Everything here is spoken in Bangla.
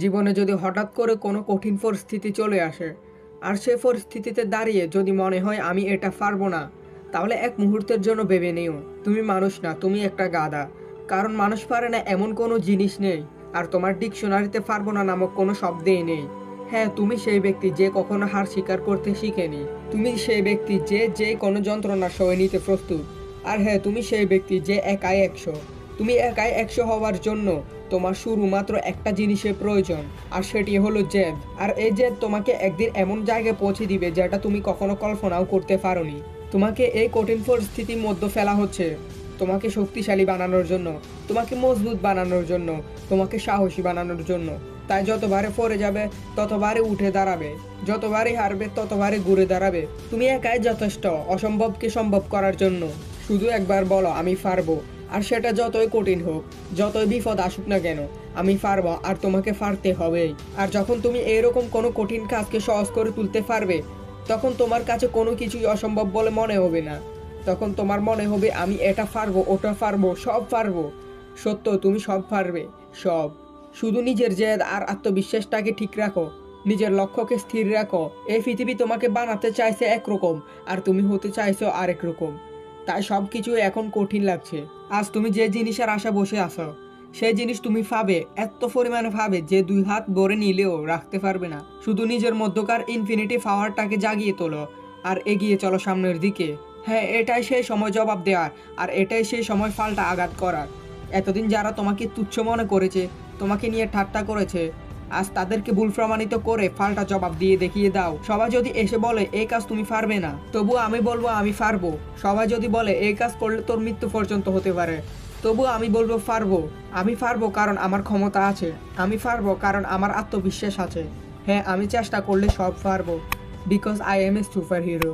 জীবনে যদি হঠাৎ করে কোনো কঠিন পরিস্থিতি চলে আসে, আর সে পরিস্থিতিতে দাঁড়িয়ে যদি মনে হয় আমি এটা পারব না, তাহলে এক মুহূর্তের জন্য ভেবে নিও, তুমি মানুষ না, তুমি একটা গাদা কারণ মানুষ পারে না এমন কোনো জিনিস নেই, আর তোমার ডিকশনারিতে পারব না নামক কোনো শব্দেই নেই। হ্যাঁ তুমি সেই ব্যক্তি যে কখনো হার স্বীকার করতে শিখেনি। তুমি সেই ব্যক্তি যে যে কোনো যন্ত্রণা সয়ে নিতে প্রস্তুত। আর হ্যাঁ তুমি সেই ব্যক্তি যে একাই একশো। তুমি একাই একশো হওয়ার জন্য তোমার শুরু মাত্র একটা জিনিসের প্রয়োজন, আর সেটি হলো জেদ। আর এই জেদ তোমাকে একদিন এমন জায়গায় পৌঁছে দিবে যেটা তুমি কখনো কল্পনাও করতে পারোনি। তোমাকে এই কঠিন পরিস্থিতির মধ্যে ফেলা হচ্ছে। তোমাকে শক্তিশালী বানানোর জন্য, তোমাকে মজবুত বানানোর জন্য, তোমাকে সাহসী বানানোর জন্য। তাই যতবারে পড়ে যাবে, ততবারে উঠে দাঁড়াবে। যতবারে হারবে, ততবারে ঘুরে দাঁড়াবে। তুমি একাই যথেষ্ট, অসম্ভবকে সম্ভব করার জন্য। শুধু একবার বলো, আমি পারব। আর সেটা যতই কঠিন হোক, যতই বিপদ আসুক না কেন, আমি পারব আর তোমাকে পারতে হবেই। আর যখন তুমি এরকম কোনো কঠিন কাজকে সহজ করে তুলতে পারবে, তখন তোমার কাছে কোনো কিছুই অসম্ভব বলে মনে হবে না। তখন তোমার মনে হবে, আমি এটা পারব, ওটা পারব, সব পারব। সত্য, তুমি সব পারবে, সব। শুধু নিজের জেদ আর আত্মবিশ্বাসটাকে ঠিক রাখো, নিজের লক্ষ্যকে স্থির রাখো। এই পৃথিবী তোমাকে বানাতে চাইছে একরকম, আর তুমি হতে চাইছো আরেক রকম। তাই সব কিছু এখন কঠিন লাগছে। আজ তুমি যে জিনিসের আশা বসে আছো, সেই জিনিস তুমি পাবে এত পরিমাণে পাবে যে দুই হাত ভরে নিলেও রাখতে পারবে না। শুধু নিজের মধ্যকার ইনফিনিটি পাওয়ারটাকে জাগিয়ে তোলো আর এগিয়ে চলো সামনের দিকে। হ্যাঁ এটাই সেই সময় জবাব দেওয়ার আর এটাই সেই সময় ফালটা আঘাত করার। এতদিন যারা তোমাকে তুচ্ছ মনে করেছে, তোমাকে নিয়ে ঠাট্টা করেছে আজ তাদেরকে ভুল প্রমাণিত করে ফালটা জবাব দিয়ে দেখিয়ে দাও। সবাই যদি এসে বলে এই কাজ তুমি পারবে না, তবু আমি বলব, আমি পারব। সবাই যদি বলে এই কাজ করলে তোর মৃত্যু পর্যন্ত হতে পারে, তবু আমি বলব, পারব। আমি পারব কারণ আমার ক্ষমতা আছে। আমি পারব কারণ আমার আত্মবিশ্বাস আছে। হ্যাঁ আমি চেষ্টা করলে সব পারব। Because I am a super hero